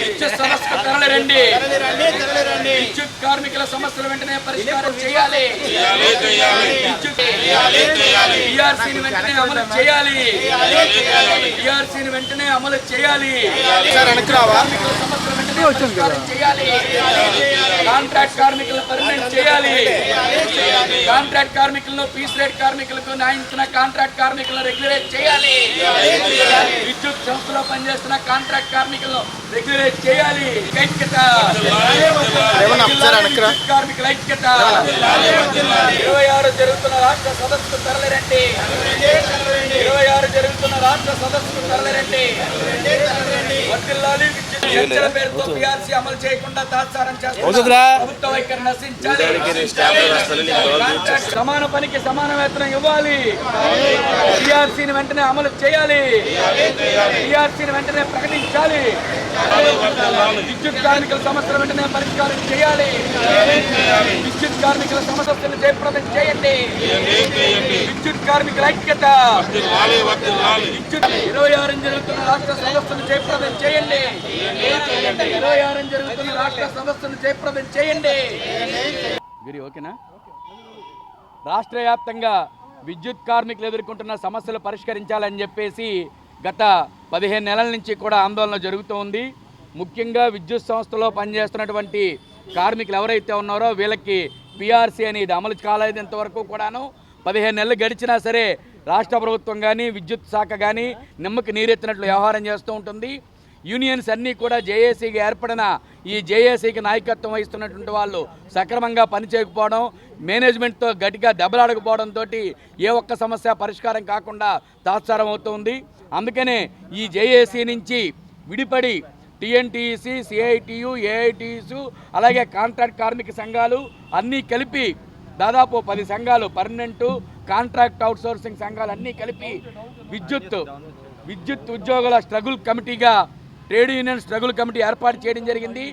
విద్యుత్ సమస్యకు తరలిరండి విద్యుత్ కార్మికుల సమస్యలు వెంటనే పరిష్కారం చేయాలి. విద్యుత్ పిఆర్సీని వెంటనే అమలు చేయాలి. పిఆర్సీని వెంటనే అమలు చేయాలి. కార్మికుల సమస్యలు వెంటనే చేయాలి. కాంట్రాక్ట్ కార్మికులను పర్మనెంట్ చేయాలి. కాంట్రాక్ట్ కార్మికులను పీస్ రేట్ కార్మికులకు న్యాయించిన కాంట్రాక్ట్ కార్మికులను రెగ్యులేట్ చేయాలి. సంస్థలో పనిచేస్తున్న కాంట్రాక్ట్ కార్మికులను రెగ్యులేట్ చేయాలి. ఐక్యత. కార్మికుల ఐక్యత. ఇరవై ఆరు జరుగుతున్న రాష్ట్ర సదస్సుకు తరలిరండి. ఇరవై ఆరు జరుగుతున్న రాష్ట్ర సదస్సుకు తరలిరండి. వర్ధిల్లాలి విద్యుత్ చర్చల పేరుతో పిఆర్సీ అమలు చేయకుండా తాత్సారం చేస్తున్న ప్రభుత్వ వైఖరి నశించాలి. కాంట్రాక్ట్ సమాన పనికి సమాన వేతనం ఇవ్వాలి. పిఆర్సీని వెంటనే అమలు చేయాలి. పిఆర్సీని వెంటనే ప్రకటించాలి. విద్యుత్ కార్మికుల సమస్యల వెంటనే పరిష్కారం చేయాలి. విద్యుత్ కార్మికుల సమస్యలను జయప్రదం చేయండి. విద్యుత్ కార్మికుల ఐక్యత. విద్యుత్ ఇరవై ఆరు జరుగుతున్న రాష్ట్ర సమస్యలు జయప్రదం చేయండి. ఇరవై ఆరు జరుగుతున్న రాష్ట్ర సమస్యలు జయప్రదం చేయండి. గిరి ఓకేనా? రాష్ట్ర వ్యాప్తంగా విద్యుత్ కార్మికులు ఎదుర్కొంటున్న సమస్యలు పరిష్కరించాలని చెప్పేసి గత పదిహేను నెలల నుంచి కూడా ఆందోళన జరుగుతూ ఉంది. ముఖ్యంగా విద్యుత్ సంస్థలో పనిచేస్తున్నటువంటి కార్మికులు ఎవరైతే ఉన్నారో వీళ్ళకి పిఆర్సీ అనేది అమలు కాలేదు ఇంతవరకు కూడాను పదిహేను నెలలు గడిచినా సరే రాష్ట్ర ప్రభుత్వం కానీ విద్యుత్ శాఖ కానీ నిమ్మకి నీరెత్తినట్లు వ్యవహారం చేస్తూ ఉంటుంది. యూనియన్స్ అన్నీ కూడా జేఏసీకి ఏర్పడిన ఈ జేఏసీకి నాయకత్వం వహిస్తున్నటువంటి వాళ్ళు సక్రమంగా పనిచేయకపోవడం మేనేజ్మెంట్తో గట్టిగా దెబ్బలాడకపోవడంతో ఏ ఒక్క సమస్య పరిష్కారం కాకుండా తాత్సారం అవుతుంది. అందుకనే ఈ జేఏసీ నుంచి విడిపడి టీఎన్టీసీ సిఐటియు ఏఐటియు అలాగే కాంట్రాక్ట్ కార్మిక సంఘాలు అన్నీ కలిపి దాదాపు పది సంఘాలు పర్మనెంటు కాంట్రాక్ట్ అవుట్సోర్సింగ్ సంఘాలు అన్నీ కలిపి విద్యుత్ విద్యుత్ ఉద్యోగుల స్ట్రగుల్ కమిటీగా ట్రేడ్ యూనియన్ స్ట్రగుల్ కమిటీ ఏర్పాటు చేయడం జరిగింది.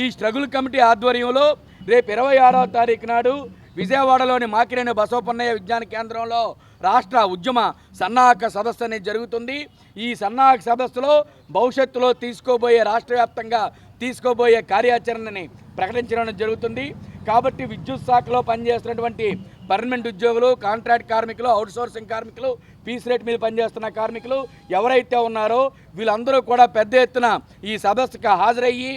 ఈ స్ట్రగుల్ కమిటీ ఆధ్వర్యంలో రేపు ఇరవై ఆరవ తారీఖు నాడు విజయవాడలోని మాకిరేని బసవపన్నయ్య విజ్ఞాన కేంద్రంలో రాష్ట్ర ఉద్యమ సన్నాహక సదస్సు అనేది జరుగుతుంది. ఈ సన్నాహక సదస్సులో భవిష్యత్తులో తీసుకోబోయే రాష్ట్ర వ్యాప్తంగా తీసుకోబోయే కార్యాచరణని ప్రకటించడం జరుగుతుంది. కాబట్టి విద్యుత్ శాఖలో పనిచేస్తున్నటువంటి పర్మనెంట్ ఉద్యోగులు కాంట్రాక్ట్ కార్మికులు అవుట్ సోర్సింగ్ కార్మికులు పీస్ రేట్ మీద పనిచేస్తున్న కార్మికులు ఎవరైతే ఉన్నారో వీళ్ళందరూ కూడా పెద్ద ఎత్తున ఈ సదస్సుకు హాజరయ్యి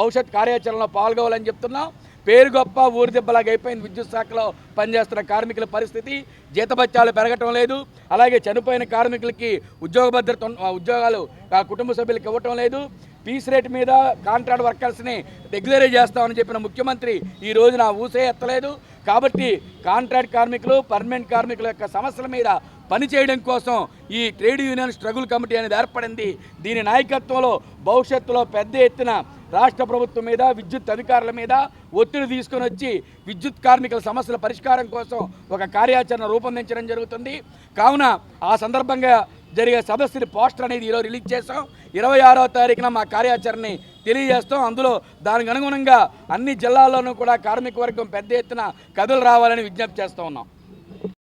భవిష్యత్ కార్యాచరణలో పాల్గొవాలని చెప్తున్నాం. పేరు గొప్ప ఊరిదెబ్బలాగా అయిపోయింది. విద్యుత్ శాఖలో పనిచేస్తున్న కార్మికుల పరిస్థితి జీతభత్యాలు పెరగటం లేదు. అలాగే చనిపోయిన కార్మికులకి ఉద్యోగ భద్రత ఉద్యోగాలు కుటుంబ సభ్యులకు ఇవ్వటం లేదు. పీస్ రేట్ మీద కాంట్రాక్ట్ వర్కర్స్ని రెగ్యులరైజ్ చేస్తామని చెప్పిన ముఖ్యమంత్రి ఈ రోజున ఊసే ఎత్తలేదు. కాబట్టి కాంట్రాక్ట్ కార్మికులు పర్మనెంట్ కార్మికుల యొక్క సమస్యల మీద పనిచేయడం కోసం ఈ ట్రేడ్ యూనియన్ స్ట్రగుల్ కమిటీ అనేది ఏర్పడింది. దీని నాయకత్వంలో భవిష్యత్తులో పెద్ద ఎత్తున రాష్ట్ర ప్రభుత్వం మీద విద్యుత్ అధికారుల మీద ఒత్తిడి తీసుకొని వచ్చి విద్యుత్ కార్మికుల సమస్యల పరిష్కారం కోసం ఒక కార్యాచరణ రూపొందించడం జరుగుతుంది. కావున ఆ సందర్భంగా జరిగే సదస్సుని పోస్టర్ అనేది ఈరోజు రిలీజ్ చేస్తాం ఇరవై ఆరో తారీఖున మా కార్యాచరణని తెలియజేస్తాం. అందులో దానికి అనుగుణంగా అన్ని జిల్లాల్లోనూ కూడా కార్మిక వర్గం పెద్ద ఎత్తున కథలు రావాలని విజ్ఞప్తి చేస్తూ ఉన్నాం.